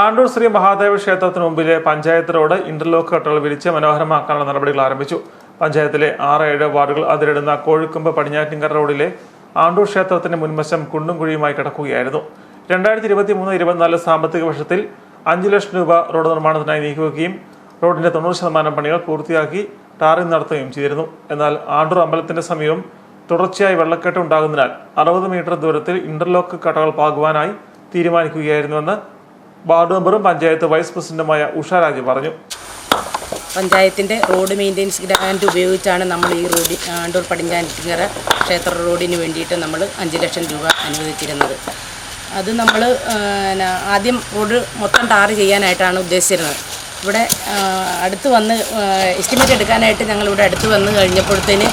ആണ്ടൂർ ശ്രീ മഹാദേവ ക്ഷേത്രത്തിന് മുമ്പിലെ panchayat road interlock കട്ടകൾ വിരിച്ച് മനോഹരമാക്കാനുള്ള നടപടികൾ ആരംഭിച്ചു. പഞ്ചായത്തിലെ ആറ് ഏഴ് വാർഡുകൾ അതിരിടുന്ന കോഴിക്കുമ്പ് പടിഞ്ഞാറ്റിങ്കര റോഡിലെ ആണ്ടൂർ ക്ഷേത്രത്തിന്റെ മുൻവശം കുണ്ടും കുഴിയുമായി കിടക്കുകയായിരുന്നു. രണ്ടായിരത്തി ഇരുപത്തി മൂന്ന് ഇരുപത്തിനാല് സാമ്പത്തിക വർഷത്തിൽ അഞ്ച് ലക്ഷം രൂപ റോഡ് നിർമ്മാണത്തിനായി നീക്കിവെക്കുകയും റോഡിന്റെ തൊണ്ണൂറ് ശതമാനം പണികൾ പൂർത്തിയാക്കി ടാറിംഗ് നടത്തുകയും ചെയ്തിരുന്നു. എന്നാൽ ആണ്ടൂർ അമ്പലത്തിന്റെ സമീപം തുടർച്ചയായി വെള്ളക്കെട്ട് ഉണ്ടാകുന്നതിനാൽ അറുപത് മീറ്റർ ദൂരത്തിൽ ഇന്റർലോക്ക് കട്ടകൾ പാകുവാനായി തീരുമാനിക്കുകയായിരുന്നുവെന്ന് വാർഡ് മെമ്പറും പഞ്ചായത്ത് വൈസ് പ്രസിഡന്റുമായ ഉഷ രാജ് പറഞ്ഞു. പഞ്ചായത്തിന്റെ റോഡ് മെയിന്റെനൻസ് ഗ്രാൻഡ് ഉപയോഗിച്ചാണ് നമ്മൾ ഈ റോഡ് ആണ്ടൂർ പടിഞ്ഞാറ്റിങ്ങര ക്ഷേത്ര റോഡിന് വേണ്ടിയിട്ട് നമ്മൾ അഞ്ച് ലക്ഷം രൂപ അനുവദിച്ചിരുന്നത്. അത് നമ്മൾ ആദ്യം റോഡ് മൊത്തം ടാർ ചെയ്യാനായിട്ടാണ് ഉദ്ദേശിച്ചിരുന്നത്. ഇവിടെ അടുത്ത് വന്ന് എസ്റ്റിമേറ്റ് എടുക്കാനായിട്ട് ഞങ്ങളിവിടെ അടുത്ത് വന്ന് കഴിഞ്ഞപ്പോഴത്തേന്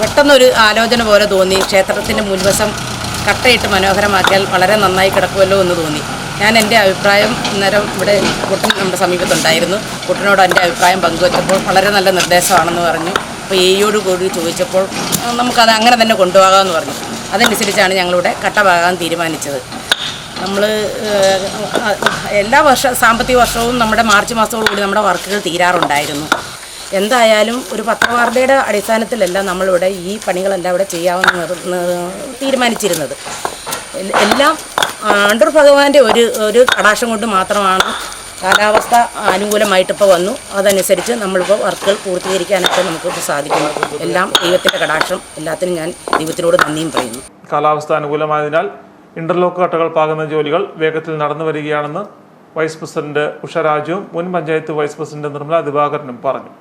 പെട്ടെന്നൊരു ആലോചന പോലെ തോന്നി. ക്ഷേത്രത്തിന്റെ മുൻവശം കട്ടയിട്ട് മനോഹരമാക്കിയാൽ വളരെ നന്നായി കിടക്കുമല്ലോ എന്ന് തോന്നി. ഞാൻ എന്റെ അഭിപ്രായം അന്നേരം ഇവിടെ കുട്ടൻ നമ്മുടെ സമീപത്തുണ്ടായിരുന്നു. കുട്ടനോട് എന്റെ അഭിപ്രായം പങ്കുവച്ചപ്പോൾ വളരെ നല്ല നിർദ്ദേശമാണെന്ന് പറഞ്ഞു. അപ്പോൾ എയോട് കൂടി ചോദിച്ചപ്പോൾ നമുക്കത് അങ്ങനെ തന്നെ കൊണ്ടുപോകാമെന്ന് പറഞ്ഞു. അതനുസരിച്ചാണ് ഞങ്ങളിവിടെ കട്ട പാകാൻ തീരുമാനിച്ചത് നമ്മൾ എല്ലാ വർഷ സാമ്പത്തിക വർഷവും നമ്മുടെ മാർച്ച് മാസത്തോടുകൂടി നമ്മുടെ വർക്കുകൾ തീരാറുണ്ടായിരുന്നു. എന്തായാലും ഒരു പത്രവാർത്തയുടെ അടിസ്ഥാനത്തിലല്ല നമ്മളിവിടെ ഈ പണികളെല്ലാം ഇവിടെ ചെയ്യാമെന്ന് തീരുമാനിച്ചിരുന്നത്. എല്ലാം ആണ്ടൂർ ഭഗവാന്റെ ഒരു ഒരു കടാശം കൊണ്ട് മാത്രമാണ് കാലാവസ്ഥ അനുകൂലമായിട്ട് ഇപ്പോൾ വന്നു. അതനുസരിച്ച് നമ്മളിപ്പോൾ വർക്കുകൾ പൂർത്തീകരിക്കാനൊക്കെ നമുക്ക് സാധിക്കുന്നു. എല്ലാം ദൈവത്തിന്റെ കടാക്ഷം. എല്ലാത്തിനും ഞാൻ ദൈവത്തിനോട് നന്ദിയും പറയുന്നു. കാലാവസ്ഥ അനുകൂലമായതിനാൽ ഇന്റർലോക്ക് കട്ടകൾ പാകുന്ന ജോലികൾ വേഗത്തിൽ നടന്നു വരികയാണെന്ന് വൈസ് പ്രസിഡന്റ് ഉഷ രാജുവും മുൻ പഞ്ചായത്ത് വൈസ് പ്രസിഡന്റ് നിർമ്മല ദിവാകരനും പറഞ്ഞു.